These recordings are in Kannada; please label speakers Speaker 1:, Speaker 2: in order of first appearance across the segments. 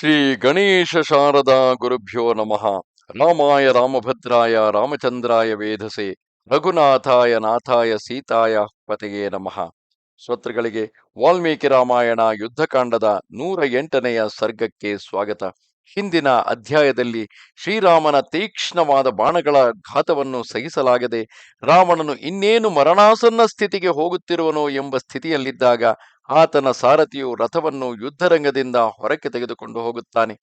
Speaker 1: ಶ್ರೀ ಗಣೇಶ ಶಾರದಾ ಗುರುಭ್ಯೋ ನಮಃ. ರಾಮಾಯ ರಾಮಭದ್ರಾಯ ರಾಮಚಂದ್ರಾಯ ವೇಧಸೆ ರಘುನಾಥಾಯ ನಾಥಾಯ ಸೀತಾಯ ಪತೆಯೇ ನಮಃ. ಶ್ರೋತೃಗಳಿಗೆ ವಾಲ್ಮೀಕಿ ರಾಮಾಯಣ ಯುದ್ಧಕಾಂಡದ ನೂರ ಎಂಟನೆಯ ಸರ್ಗಕ್ಕೆ ಸ್ವಾಗತ. ಹಿಂದಿನ ಅಧ್ಯಾಯದಲ್ಲಿ ಶ್ರೀರಾಮನ ತೀಕ್ಷ್ಣವಾದ ಬಾಣಗಳ ಘಾತವನ್ನು ಸಹಿಸಲಾಗದೆ ರಾವಣನು ಇನ್ನೇನು ಮರಣಾಸನ್ನ ಸ್ಥಿತಿಗೆ ಹೋಗುತ್ತಿರುವನೋ ಎಂಬ ಸ್ಥಿತಿಯಲ್ಲಿದ್ದಾಗ ಆತನ ಸಾರಥಿಯು ರಥವನ್ನು ಯುದ್ಧರಂಗದಿಂದ ಹೊರಕ್ಕೆ ತೆಗೆದುಕೊಂಡು ಹೋಗುತ್ತಾನೆ.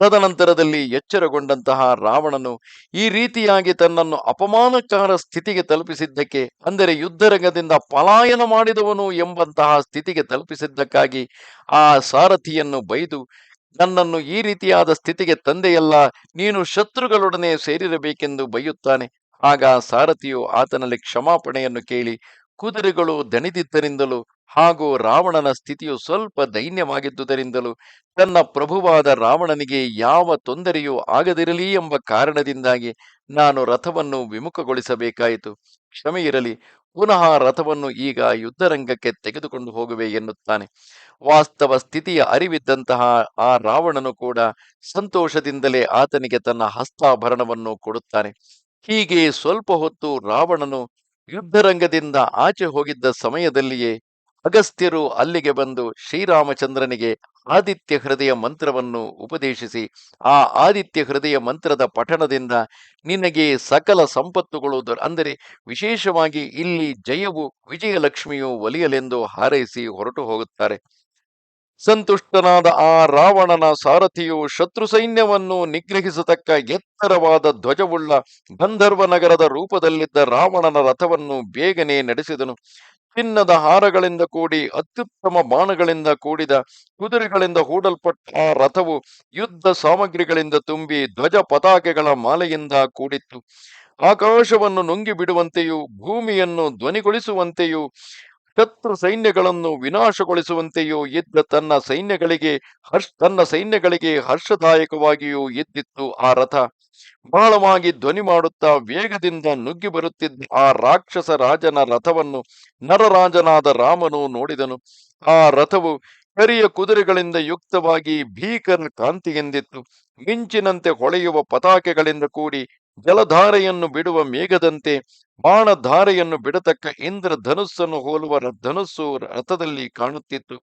Speaker 1: ತದನಂತರದಲ್ಲಿ ಎಚ್ಚರಗೊಂಡಂತಹ ರಾವಣನು ಈ ರೀತಿಯಾಗಿ ತನ್ನನ್ನು ಅಪಮಾನಕಾರ ಸ್ಥಿತಿಗೆ ತಲುಪಿಸಿದ್ದಕ್ಕೆ, ಅಂದರೆ ಯುದ್ಧರಂಗದಿಂದ ಪಲಾಯನ ಮಾಡಿದವನು ಎಂಬಂತಹ ಸ್ಥಿತಿಗೆ ತಲುಪಿಸಿದ್ದಕ್ಕಾಗಿ ಆ ಸಾರಥಿಯನ್ನು ಬೈದು, ನನ್ನನ್ನು ಈ ರೀತಿಯಾದ ಸ್ಥಿತಿಗೆ ತಂದೆಯಲ್ಲ, ನೀನು ಶತ್ರುಗಳೊಡನೆ ಸೇರಿರಬೇಕೆಂದು ಬೈಯುತ್ತಾನೆ. ಆಗ ಸಾರಥಿಯು ಆತನಲ್ಲಿ ಕ್ಷಮಾಪಣೆಯನ್ನು ಕೇಳಿ, ಕುದುರೆಗಳು ದಣಿದಿದ್ದರಿಂದಲೂ ಹಾಗೂ ರಾವಣನ ಸ್ಥಿತಿಯು ಸ್ವಲ್ಪ ದೈನ್ಯವಾಗಿದ್ದುದರಿಂದಲೂ ತನ್ನ ಪ್ರಭುವಾದ ರಾವಣನಿಗೆ ಯಾವ ತೊಂದರೆಯೂ ಆಗದಿರಲಿ ಎಂಬ ಕಾರಣದಿಂದಾಗಿ ನಾನು ರಥವನ್ನು ವಿಮುಖಗೊಳಿಸಬೇಕಾಯಿತು. ಕ್ಷಮೆ ಇರಲಿ, ಪುನಃ ರಥವನ್ನು ಈಗ ಯುದ್ಧರಂಗಕ್ಕೆ ತೆಗೆದುಕೊಂಡು ಹೋಗುವೆ ಎನ್ನುತ್ತಾನೆ. ವಾಸ್ತವ ಸ್ಥಿತಿಯ ಅರಿವಿದ್ದಂತಹ ಆ ರಾವಣನು ಕೂಡ ಸಂತೋಷದಿಂದಲೇ ಆತನಿಗೆ ತನ್ನ ಹಸ್ತಾಭರಣವನ್ನು ಕೊಡುತ್ತಾನೆ. ಹೀಗೆ ಸ್ವಲ್ಪ ಹೊತ್ತು ರಾವಣನು ಯುದ್ಧರಂಗದಿಂದ ಆಚೆ ಹೋಗಿದ್ದ ಸಮಯದಲ್ಲಿಯೇ ಅಗಸ್ತ್ಯರು ಅಲ್ಲಿಗೆ ಬಂದು ಶ್ರೀರಾಮಚಂದ್ರನಿಗೆ ಆದಿತ್ಯ ಹೃದಯ ಮಂತ್ರವನ್ನು ಉಪದೇಶಿಸಿ, ಆ ಆದಿತ್ಯ ಹೃದಯ ಮಂತ್ರದ ಪಠಣದಿಂದ ನಿನಗೆ ಸಕಲ ಸಂಪತ್ತುಗಳು ದೊರ, ಅಂದರೆ ವಿಶೇಷವಾಗಿ ಇಲ್ಲಿ ಜಯವು ವಿಜಯಲಕ್ಷ್ಮಿಯು ಒಲಿಯಲೆಂದು ಹಾರೈಸಿ ಹೊರಟು ಹೋಗುತ್ತಾರೆ. ಸಂತುಷ್ಟನಾದ ಆ ರಾವಣನ ಸಾರಥಿಯು ಶತ್ರು ಸೈನ್ಯವನ್ನು ನಿಗ್ರಹಿಸತಕ್ಕ ಎತ್ತರವಾದ ಧ್ವಜವುಳ್ಳ ಗಂಧರ್ವ ನಗರದ ರೂಪದಲ್ಲಿದ್ದ ರಾವಣನ ರಥವನ್ನು ಬೇಗನೆ ನಡೆಸಿದನು. ಚಿನ್ನದ ಹಾರಗಳಿಂದ ಕೂಡಿ, ಅತ್ಯುತ್ತಮ ಬಾಣಗಳಿಂದ ಕೂಡಿದ, ಕುದುರೆಗಳಿಂದ ಹೂಡಲ್ಪಟ್ಟ ಆ ರಥವು ಯುದ್ಧ ಸಾಮಗ್ರಿಗಳಿಂದ ತುಂಬಿ, ಧ್ವಜ ಪತಾಕೆಗಳ ಮಾಲೆಯಿಂದ ಕೂಡಿತ್ತು. ಆಕಾಶವನ್ನು ನುಂಗಿ ಬಿಡುವಂತೆಯೂ, ಭೂಮಿಯನ್ನು ಧ್ವನಿಗೊಳಿಸುವಂತೆಯೂ, ಶತ್ರು ಸೈನ್ಯಗಳನ್ನು ವಿನಾಶಗೊಳಿಸುವಂತೆಯೂ ಇದ್ದ ತನ್ನ ಸೈನ್ಯಗಳಿಗೆ, ಹರ್ಷ, ತನ್ನ ಸೈನ್ಯಗಳಿಗೆ ಹರ್ಷದಾಯಕವಾಗಿಯೂ ಇದ್ದಿತ್ತು ಆ ರಥ. ಬಹಳವಾಗಿ ಧ್ವನಿ ಮಾಡುತ್ತಾ ವೇಗದಿಂದ ನುಗ್ಗಿ ಬರುತ್ತಿದ್ದ ಆ ರಾಕ್ಷಸ ರಾಜನ ರಥವನ್ನು ನರರಾಜನಾದ ರಾಮನು ನೋಡಿದನು. ಆ ರಥವು ಕರಿಯ ಕುದುರೆಗಳಿಂದ ಯುಕ್ತವಾಗಿ ಭೀಕರ ಕಾಂತಿಯಿಂದಿತ್ತು ಮಿಂಚಿನಂತೆ ಹೊಳೆಯುವ ಪತಾಕೆಗಳಿಂದ ಕೂಡಿ ಜಲಧಾರೆಯನ್ನು ಬಿಡುವ ಮೇಘದಂತೆ ಬಾಣಧಾರೆಯನ್ನು ಬಿಡತಕ್ಕ ಇಂದ್ರ ಧನುಸ್ಸನ್ನು ಹೋಲುವ ಧನುಸ್ಸು ರಥದಲ್ಲಿ ಕಾಣುತ್ತಿತ್ತು.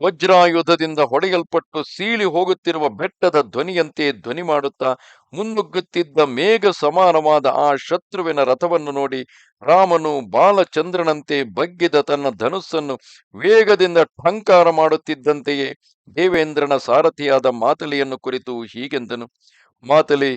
Speaker 1: ವಜ್ರಾಯುಧದಿಂದ ಹೊಡೆಯಲ್ಪಟ್ಟು ಸೀಳಿ ಹೋಗುತ್ತಿರುವ ಬೆಟ್ಟದ ಧ್ವನಿಯಂತೆ ಧ್ವನಿ ಮಾಡುತ್ತಾ ಮುನ್ನುಗ್ಗುತ್ತಿದ್ದ ಮೇಘ ಸಮಾನವಾದ ಆ ಶತ್ರುವಿನ ರಥವನ್ನು ನೋಡಿ ರಾಮನು ಬಾಲಚಂದ್ರನಂತೆ ಬಗ್ಗಿದ ತನ್ನ ಧನುಸ್ಸನ್ನು ವೇಗದಿಂದ ಠಂಕಾರ ಮಾಡುತ್ತಿದ್ದಂತೆಯೇ ದೇವೇಂದ್ರನ ಸಾರಥಿಯಾದ ಮಾತಲಿಯನ್ನು ಕುರಿತು ಹೀಗೆಂದನು, ಮಾತಲಿ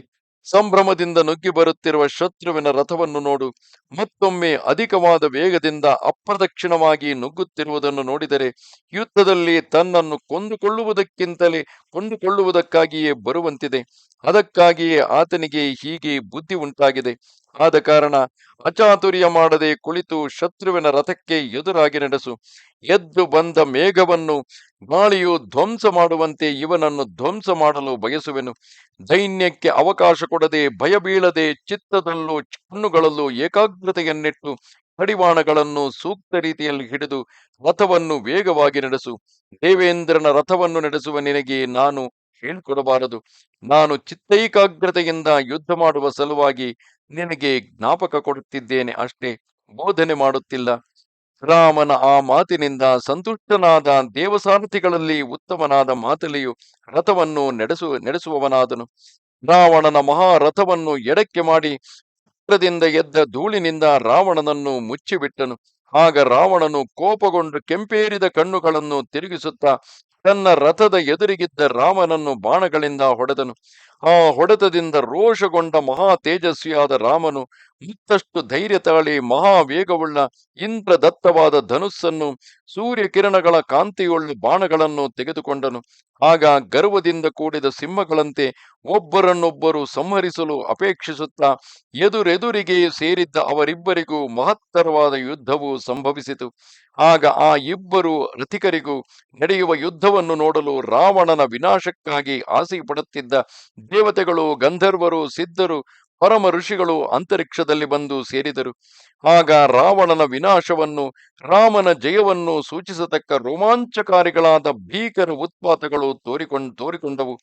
Speaker 1: ಸಂಭ್ರಮದಿಂದ ನುಗ್ಗಿ ಬರುತ್ತಿರುವ ಶತ್ರುವಿನ ರಥವನ್ನು ನೋಡು. ಮತ್ತೊಮ್ಮೆ ಅಧಿಕವಾದ ವೇಗದಿಂದ ಅಪ್ರದಕ್ಷಿಣವಾಗಿ ನುಗ್ಗುತ್ತಿರುವುದನ್ನು ನೋಡಿದರೆ ಯುದ್ಧದಲ್ಲಿ ತನ್ನನ್ನು ಕೊಂದುಕೊಳ್ಳುವುದಕ್ಕಿಂತಲೇ ಕೊಂದುಕೊಳ್ಳುವುದಕ್ಕಾಗಿಯೇ ಬರುವಂತಿದೆ. ಅದಕ್ಕಾಗಿಯೇ ಆತನಿಗೆ ಹೀಗೆ ಬುದ್ಧಿ ಉಂಟಾಗಿದೆ. ಆದ ಕಾರಣ ಅಚಾತುರ್ಯ ಮಾಡದೆ ಕುಳಿತು ಶತ್ರುವಿನ ರಥಕ್ಕೆ ಎದುರಾಗಿ ನಡೆಸು. ಎದ್ದು ಬಂದ ಮೇಘವನ್ನು ಗಾಳಿಯು ಧ್ವಂಸ ಮಾಡುವಂತೆ ಇವನನ್ನು ಧ್ವಂಸ ಮಾಡಲು ಬಯಸುವೆನು. ದೈನ್ಯಕ್ಕೆ ಅವಕಾಶ ಕೊಡದೆ, ಭಯ ಬೀಳದೆ, ಚಿತ್ತದಲ್ಲೂ ಕಣ್ಣುಗಳಲ್ಲೂ ಏಕಾಗ್ರತೆಯನ್ನಿಟ್ಟು ಕಡಿವಾಣಗಳನ್ನು ಸೂಕ್ತ ರೀತಿಯಲ್ಲಿ ಹಿಡಿದು ರಥವನ್ನು ವೇಗವಾಗಿ ನಡೆಸು. ದೇವೇಂದ್ರನ ರಥವನ್ನು ನಡೆಸುವ ನಿನಗೆ ನಾನು ಹೇಳ್ಕೊಡಬಾರದು. ನಾನು ಚಿತ್ತೈಕಾಗ್ರತೆಯಿಂದ ಯುದ್ಧ ಮಾಡುವ ಸಲುವಾಗಿ ನಿನಗೆ ಜ್ಞಾಪಕ ಕೊಡುತ್ತಿದ್ದೇನೆ ಅಷ್ಟೇ. ಬೋಧನೆ ಮಾಡುತ್ತಿಲ್ಲ. ರಾಮನ ಆ ಮಾತಿನಿಂದ ಸಂತುಷ್ಟನಾದ ದೇವಸಾರಥಿಗಳಲ್ಲಿ ಉತ್ತಮನಾದ ಮಾತಲಿಯು ರಥವನ್ನು ನಡೆಸು, ನಡೆಸುವವನಾದನು. ರಾವಣನ ಮಹಾರಥವನ್ನು ಎಡಕ್ಕೆ ಮಾಡಿ ಚಿತ್ರದಿಂದ ಎದ್ದ ಧೂಳಿನಿಂದ ರಾವಣನನ್ನು ಮುಚ್ಚಿಬಿಟ್ಟನು. ಆಗ ರಾವಣನು ಕೋಪಗೊಂಡು ಕೆಂಪೇರಿದ ಕಣ್ಣುಗಳನ್ನು ತಿರುಗಿಸುತ್ತಾ ತನ್ನ ರಥದ ಎದುರಿಗಿದ್ದ ರಾಮನನ್ನು ಬಾಣಗಳಿಂದ ಹೊಡೆದನು. ಆ ಹೊಡೆತದಿಂದ ರೋಷಗೊಂಡ ಮಹಾ ತೇಜಸ್ವಿಯಾದ ರಾಮನು ಮತ್ತಷ್ಟು ಧೈರ್ಯ ತಾಳಿ ಮಹಾವೇಗವುಳ್ಳ ಇಂದ್ರದತ್ತವಾದ ಧನುಸ್ಸನ್ನು ಸೂರ್ಯ ಕಿರಣಗಳ ಕಾಂತಿಯುಳ್ಳ ಬಾಣಗಳನ್ನು ತೆಗೆದುಕೊಂಡನು. ಆಗ ಗರ್ವದಿಂದ ಕೂಡಿದ ಸಿಂಹಗಳಂತೆ ಒಬ್ಬರನ್ನೊಬ್ಬರು ಸಂಹರಿಸಲು ಅಪೇಕ್ಷಿಸುತ್ತಾ ಎದುರೆದುರಿಗೆ ಸೇರಿದ್ದ ಅವರಿಬ್ಬರಿಗೂ ಮಹತ್ತರವಾದ ಯುದ್ಧವು ಸಂಭವಿಸಿತು. ಆಗ ಆ ಇಬ್ಬರು ರಥಿಕರಿಗೂ ನಡೆಯುವ ಯುದ್ಧವನ್ನು ನೋಡಲು ರಾವಣನ ವಿನಾಶಕ್ಕಾಗಿ ಆಸೆ ಪಡುತ್ತಿದ್ದ ದೇವತೆಗಳು, ಗಂಧರ್ವರು, ಸಿದ್ಧರು, ಪರಮ ಋಷಿಗಳು ಅಂತರಿಕ್ಷದಲ್ಲಿ ಬಂದು ಸೇರಿದರು. ಆಗ ರಾವಣನ ವಿನಾಶವನ್ನು, ರಾಮನ ಜಯವನ್ನು ಸೂಚಿಸತಕ್ಕ ರೋಮಾಂಚಕಾರಿಗಳಾದ ಭೀಕರ ಉತ್ಪಾತಗಳು ತೋರಿಕೊಂಡು, ತೋರಿಕೊಂಡವು.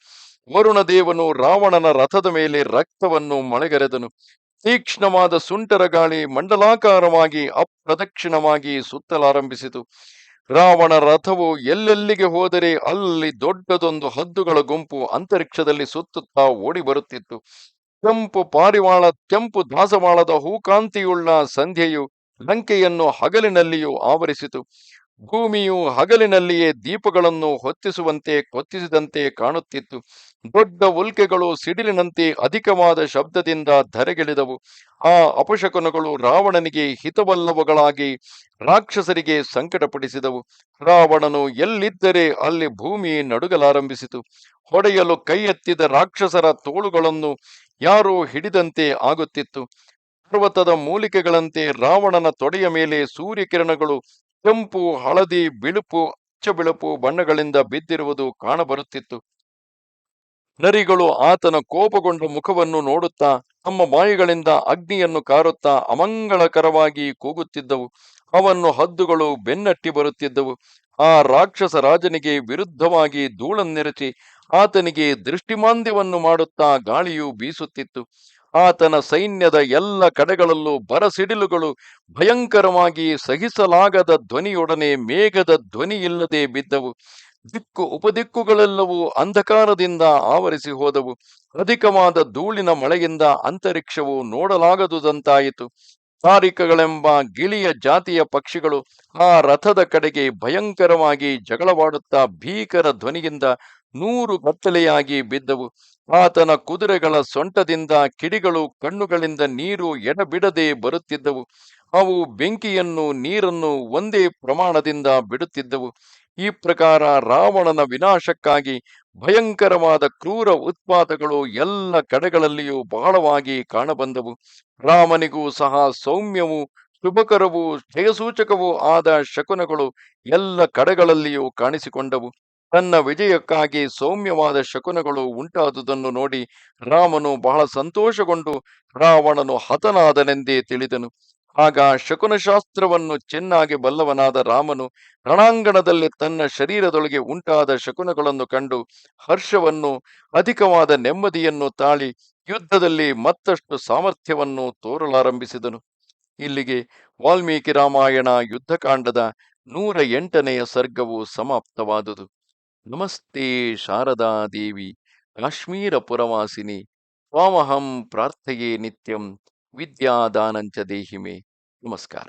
Speaker 1: ವರುಣ ದೇವನು ರಾವಣನ ರಥದ ಮೇಲೆ ರಕ್ತವನ್ನು ಮಳೆಗರೆದನು. ತೀಕ್ಷ್ಣವಾದ ಸುಂಟರ ಗಾಳಿ ಮಂಡಲಾಕಾರವಾಗಿ ಅಪ್ರದಕ್ಷಿಣವಾಗಿ ಸುತ್ತಲಾರಂಭಿಸಿತು. ರಾವಣ ರಥವು ಎಲ್ಲೆಲ್ಲಿಗೆ ಹೋದರೆ ಅಲ್ಲಿ ದೊಡ್ಡದೊಂದು ಹದ್ದುಗಳ ಗುಂಪು ಅಂತರಿಕ್ಷದಲ್ಲಿ ಸುತ್ತುತ್ತಾ ಓಡಿ ಬರುತ್ತಿತ್ತು. ಕೆಂಪು ಪಾರಿವಾಳ, ಕೆಂಪು ದಾಸವಾಳದ ಹೂಕಾಂತಿಯುಳ್ಳ ಸಂಧ್ಯೆಯು ಲಂಕೆಯನ್ನು ಹಗಲಿನಲ್ಲಿಯೂ ಆವರಿಸಿತು. ಭೂಮಿಯು ಹಗಲಿನಲ್ಲಿಯೇ ದೀಪಗಳನ್ನು ಹೊತ್ತಿಸುವಂತೆ ಕೊತ್ತಿಸಿದಂತೆ ಕಾಣುತ್ತಿತ್ತು. ದೊಡ್ಡ ಉಲ್ಕೆಗಳು ಸಿಡಿಲಿನಂತೆ ಅಧಿಕವಾದ ಶಬ್ದದಿಂದ ಧರೆಗಿಳಿದವು. ಆ ಅಪಶಕುನಗಳು ರಾವಣನಿಗೆ ಹಿತವಲ್ಲವಗಳಾಗಿ ರಾಕ್ಷಸರಿಗೆ ಸಂಕಟಪಡಿಸಿದವು. ರಾವಣನು ಎಲ್ಲಿದ್ದರೆ ಅಲ್ಲಿ ಭೂಮಿ ನಡುಗಲಾರಂಭಿಸಿತು. ಹೊಡೆಯಲು ಕೈ ರಾಕ್ಷಸರ ತೋಳುಗಳನ್ನು ಯಾರೋ ಹಿಡಿದಂತೆ ಆಗುತ್ತಿತ್ತು. ಪರ್ವತದ ಮೂಲಿಕೆಗಳಂತೆ ರಾವಣನ ತೊಡೆಯ ಮೇಲೆ ಸೂರ್ಯಕಿರಣಗಳು ಕೆಂಪು, ಹಳದಿ, ಬಿಳುಪು, ಅಚ್ಚ ಬಿಳುಪು ಬಣ್ಣಗಳಿಂದ ಬಿದ್ದಿರುವುದು ಕಾಣಬರುತ್ತಿತ್ತು. ನರಿಗಳು ಆತನ ಕೋಪಗೊಂಡ ಮುಖವನ್ನು ನೋಡುತ್ತಾ, ತಮ್ಮ ಬಾಯಿಗಳಿಂದ ಅಗ್ನಿಯನ್ನು ಕಾರುತ್ತಾ ಅಮಂಗಳಕರವಾಗಿ ಕೂಗುತ್ತಿದ್ದವು. ಅವನ್ನು ಹದ್ದುಗಳು ಬೆನ್ನಟ್ಟಿ ಬರುತ್ತಿದ್ದವು. ಆ ರಾಕ್ಷಸ ರಾಜನಿಗೆ ವಿರುದ್ಧವಾಗಿ ಧೂಳನ್ನೆರಚಿ, ಆತನಿಗೆ ದೃಷ್ಟಿಮಾಂದ್ಯವನ್ನು ಮಾಡುತ್ತಾ ಗಾಳಿಯು ಬೀಸುತ್ತಿತ್ತು. ಆತನ ಸೈನ್ಯದ ಎಲ್ಲ ಕಡೆಗಳಲ್ಲೂ ಬರಸಿಡಿಲುಗಳು ಭಯಂಕರವಾಗಿ ಸಹಿಸಲಾಗದ ಧ್ವನಿಯೊಡನೆ ಮೇಘದ ಧ್ವನಿಯಿಲ್ಲದೆ ಬಿದ್ದವು. ದಿಕ್ಕು ಉಪದಿಕ್ಕುಗಳೆಲ್ಲವೂ ಅಂಧಕಾರದಿಂದ ಆವರಿಸಿ ಹೋದವು. ಅಧಿಕವಾದ ಧೂಳಿನ ಮಳೆಯಿಂದ ಅಂತರಿಕ್ಷವು ನೋಡಲಾಗದುದಂತಾಯಿತು. ತಾರಿಕಗಳೆಂಬ ಗಿಳಿಯ ಜಾತಿಯ ಪಕ್ಷಿಗಳು ಆ ರಥದ ಕಡೆಗೆ ಭಯಂಕರವಾಗಿ ಜಗಳವಾಡುತ್ತಾ ಭೀಕರ ಧ್ವನಿಯಿಂದ ನೂರು ಕತ್ತಲೆಯಾಗಿ ಬಿದ್ದವು. ಆತನ ಕುದುರೆಗಳ ಸೊಂಟದಿಂದ ಕಿಡಿಗಳು ಕಣ್ಣುಗಳಿಂದ ನೀರು ಎಡಬಿಡದೆ ಬರುತ್ತಿದ್ದವು. ಅವು ಬೆಂಕಿಯನ್ನು, ನೀರನ್ನು ಒಂದೇ ಪ್ರಮಾಣದಿಂದ ಬಿಡುತ್ತಿದ್ದವು. ಈ ಪ್ರಕಾರ ರಾವಣನ ವಿನಾಶಕ್ಕಾಗಿ ಭಯಂಕರವಾದ ಕ್ರೂರ ಉತ್ಪಾದಗಳು ಎಲ್ಲ ಕಡೆಗಳಲ್ಲಿಯೂ ಬಹಳವಾಗಿ ಕಾಣಬಂದವು. ರಾಮನಿಗೂ ಸಹ ಸೌಮ್ಯವೂ, ಶುಭಕರವೂ, ಜಯಸೂಚಕವೂ ಆದ ಶಕುನಗಳು ಎಲ್ಲ ಕಡೆಗಳಲ್ಲಿಯೂ ಕಾಣಿಸಿಕೊಂಡವು. ತನ್ನ ವಿಜಯಕ್ಕಾಗಿ ಸೌಮ್ಯವಾದ ಶಕುನಗಳು ಉಂಟಾದುದನ್ನು ನೋಡಿ ರಾಮನು ಬಹಳ ಸಂತೋಷಗೊಂಡು ರಾವಣನು ಹತನಾದನೆಂದೇ ತಿಳಿದನು. ಆಗ ಶಕುನಶಾಸ್ತ್ರವನ್ನು ಚೆನ್ನಾಗಿ ಬಲ್ಲವನಾದ ರಾಮನು ರಣಾಂಗಣದಲ್ಲಿ ತನ್ನ ಶರೀರದೊಳಗೆ ಉಂಟಾದ ಶಕುನಗಳನ್ನು ಕಂಡು ಹರ್ಷವನ್ನು, ಅಧಿಕವಾದ ನೆಮ್ಮದಿಯನ್ನು ತಾಳಿ ಯುದ್ಧದಲ್ಲಿ ಮತ್ತಷ್ಟು ಸಾಮರ್ಥ್ಯವನ್ನು ತೋರಲಾರಂಭಿಸಿದನು. ಇಲ್ಲಿಗೆ ವಾಲ್ಮೀಕಿ ರಾಮಾಯಣ ಯುದ್ಧಕಾಂಡದ ನೂರ ಎಂಟನೆಯ ಸರ್ಗವು ಸಮಾಪ್ತವಾದುದು. ನಮಸ್ತೆ ಶಾರದಾ ದೇವಿ ಕಾಶ್ಮೀರ ಪುರವಾಸಿನಿ ತ್ವಾಮಹಂ ಪ್ರಾರ್ಥೆಯೇ ನಿತ್ಯಂ ವಿದ್ಯಾದಾನಂಚ ದೇಹಿಮೆ. ನಮಸ್ಕಾರ.